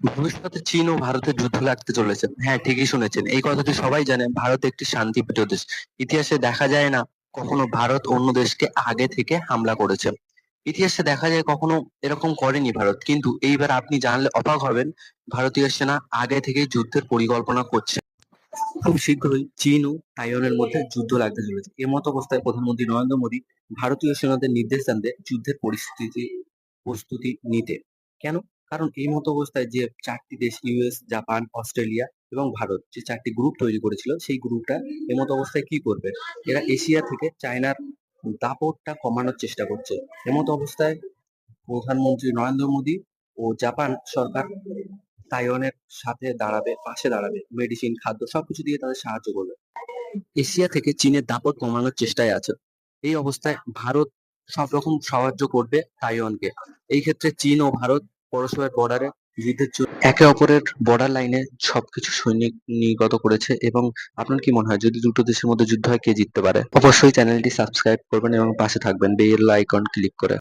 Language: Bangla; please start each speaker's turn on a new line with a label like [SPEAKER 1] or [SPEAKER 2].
[SPEAKER 1] ভবিষ্যতে চীন ও ভারতের যুদ্ধ লাগতে চলেছে। হ্যাঁ ঠিকই শুনেছেন। এই কথাটি সবাই জানে ভারত একটি শান্তিপ্রিয় দেশ। ইতিহাসে দেখা যায় না কখনো ভারত অন্য দেশকে আগে থেকে হামলা করেছে। ইতিহাসে দেখা যায় কখনো এরকম করেনি ভারত। কিন্তু এইবার আপনি জানলে অবাক হবেন, ভারতীয় সেনা আগে থেকেই যুদ্ধের পরিকল্পনা করছে। খুব শীঘ্রই চীন ও তাইওয়ানের মধ্যে যুদ্ধ লাগতে চলেছে। এমত অবস্থায় প্রধানমন্ত্রী নরেন্দ্র মোদী ভারতীয় সেনাদের নির্দেশ দেন যুদ্ধের পরিস্থিতি প্রস্তুতি নিতে। কেন? কারণ এই মতো অবস্থায় যে চারটি দেশ ইউএস জাপান অস্ট্রেলিয়া এবং ভারত যে চারটি গ্রুপ তৈরি করেছিল, সেই গ্রুপটা এমতো অবস্থায় কি করবে? এরা এশিয়া থেকে চায়নার দাপটটা কমানোর চেষ্টা করছে। এমতো অবস্থায় প্রধানমন্ত্রী নরেন্দ্র মোদী ও জাপান সরকার তাইওয়ানের সাথে দাঁড়াবে, পাশে দাঁড়াবে মেডিসিন খাদ্য সবকিছু দিয়ে তাদের সাহায্য করবে। এশিয়া থেকে চীনের দাপট কমানোর চেষ্টায় আছে। এই অবস্থায় ভারত সব রকম সাহায্য করবে তাইওয়ানকে। এই ক্ষেত্রে চীন ও ভারত পরস্পরের বর্ডারে যুদ্ধের জন্য একে অপরের বর্ডার লাইনে সবকিছু সৈনিক নিগত করেছে এবং আপনার কি মনে হয়, যদি দুটো দেশের মধ্যে যুদ্ধ হয়, কে জিততে পারে? অবশ্যই চ্যানেলটি সাবস্ক্রাইব করবেন এবং পাশে থাকবেন, বেল আইকন ক্লিক করে।